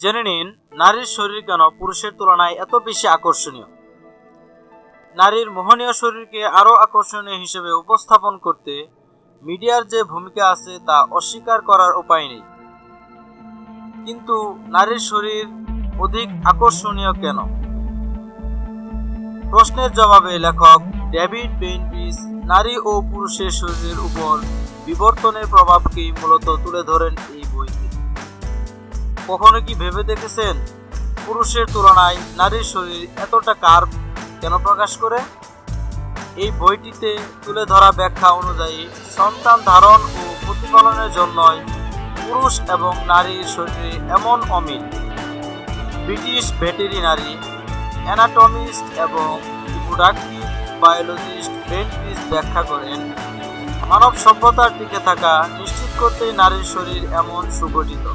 জেনে নিন, নারীর শরীর কেন পুরুষের তুলনায় এত বেশি আকর্ষণীয়? নারীর মোহনীয় শরীরকে আরও আকর্ষণীয় হিসেবে উপস্থাপন করতে মিডিয়ার যে ভূমিকা আছে তা অস্বীকার করার উপায় নেই। কিন্তু নারীর শরীর অধিক আকর্ষণীয় কেন? প্রশ্নের জবাবে লেখক ডেভিড বেইনপিস নারী ও পুরুষের শরীরের উপর বিবর্তনের প্রভাবকেই মূলত তুলে ধরেন এই বইতে কখনো কি ভেবে দেখেছেন? পুরুষের তুলনায় নারীর শরীর এতটা কার্ভ কেন প্রকাশ করে? এই বইটিতে তুলে ধরা ব্যাখ্যা অনুযায়ী, সন্তান ধারণ ও প্রতিপালনের জন্যই পুরুষ এবং নারীর শরীরে এমন অমিল। ব্রিটিশ ভেটেরিনারি অ্যানাটমিস্ট এবং রিপ্রোডাক্টিভ বায়োলজিস্ট বেনফিস ব্যাখ্যা করেন, মানব সভ্যতার টিকে থাকা নিশ্চিত করতেই নারীর শরীর এমন সুগঠিত।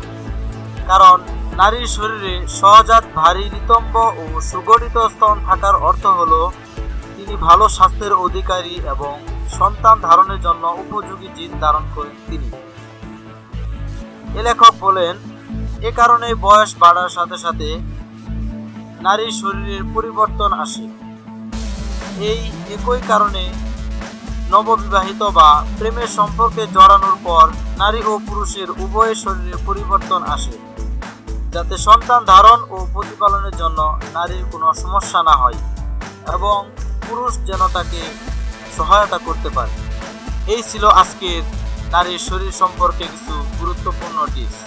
কারণ নারীর শরীরে সহজাত ভারী নিতম্ব ও সুগঠিত স্তন থাকার অর্থ হলো তিনি ভালো স্বাস্থ্যের অধিকারী এবং সন্তান ধারণের জন্য উপযোগী জিন ধারণ করেন তিনি। এ লেখক বলেন, এ কারণে বয়স বাড়ার সাথে সাথে নারীর শরীরের পরিবর্তন আসে। এই একই কারণে নববিবাহিত বা প্রেমের সম্পর্কে জড়ানোর পর নারী ও পুরুষের উভয়ের শরীরে পরিবর্তন আসে। যাতে সন্তান ধারণ ও প্রতিপালনের জন্য নারীর কোনো সমস্যা না হয় এবং পুরুষ যেন তাকে সহায়তা করতে পারে। এই ছিল আজকের নারীর শরীর সম্পর্কে কিছু গুরুত্বপূর্ণ টিপস